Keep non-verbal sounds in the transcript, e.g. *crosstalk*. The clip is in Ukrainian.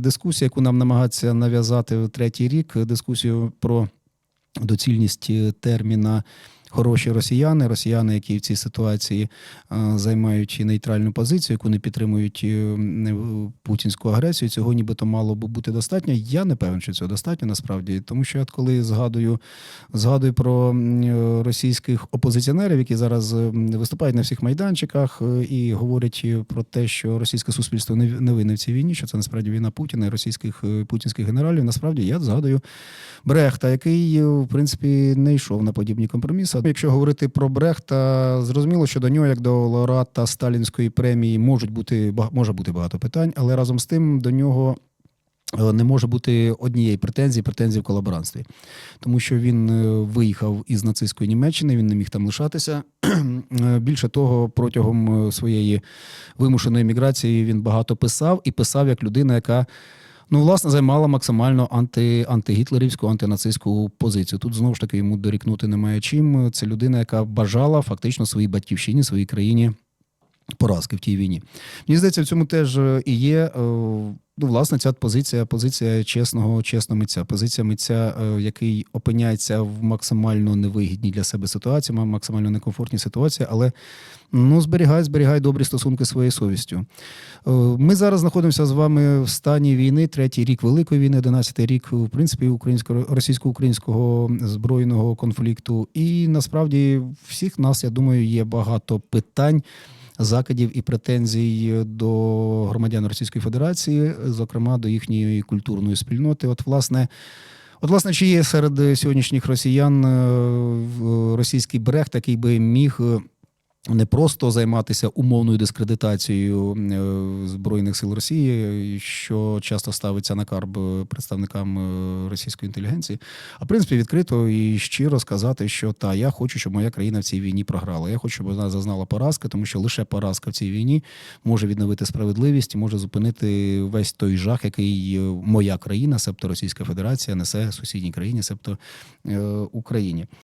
Дискусія, яку нам намагаються нав'язати третій рік, дискусію про доцільність е, терміна. Хороші росіяни, росіяни, які в цій ситуації займають нейтральну позицію, яку не підтримують путінську агресію. Цього нібито мало би бути достатньо. Я не певен, що цього достатньо насправді, тому що от коли згадую, згадую про російських опозиціонерів, які зараз виступають на всіх майданчиках е, і говорять е, про те, що російське суспільство не не винне в цій війні, що це насправді війна Путіна і російських е, путінських генералів. Насправді я згадую Брехта, який в принципі не йшов на подібні компроміси. Якщо говорити про Брехта, зрозуміло, що до нього, як до лауреата Сталінської премії, можуть бути може бути багато питань, але разом з тим до нього. е, Не може бути однієї претензії, претензії в колаборантстві, тому що він е, виїхав із нацистської Німеччини, він не міг там лишатися. *clears throat* Е, Більше того, протягом своєї вимушеної міграції він багато писав і писав як людина, яка ну, власне, займала максимально анти, антигітлерівську, антинацистську позицію. Тут знову ж таки йому дорікнути немає чим. Це людина, яка бажала фактично своїй батьківщині, своїй країні поразки в тій війні. Мені здається, в цьому теж е, і є. е, Ну, власне, ця позиція, позиція чесного, чесного митця, позиція митця, е, який опиняється в максимально невигідній для себе ситуації, ма- максимально некомфортній ситуації, але ну, зберігає, зберігає добрі стосунки своєю совістю. Ми зараз знаходимося з вами в стані війни, третій рік Великої війни, 11-й рік, в принципі, українсько російсько-українського збройного конфлікту. І насправді всіх нас, я думаю, є багато питань. Закидів і претензій до громадян Російської Федерації, зокрема до їхньої культурної спільноти. От, власне, от, власне, чи є серед сьогоднішніх росіян е, в- російський брех, який би міг е, не просто займатися умовною дискредитацією е, збройних сил Росії, що часто ставиться на карб е, представникам е, російської інтелігенції, а в принципі відкрито і щиро сказати, що та я хочу, щоб моя країна в цій війні програла. Я хочу, щоб вона зазнала поразки, тому що лише поразка в цій війні може відновити справедливість, і може зупинити весь той жах, який моя країна, себто Російська Федерація, несе сусідній країні, себто Україні.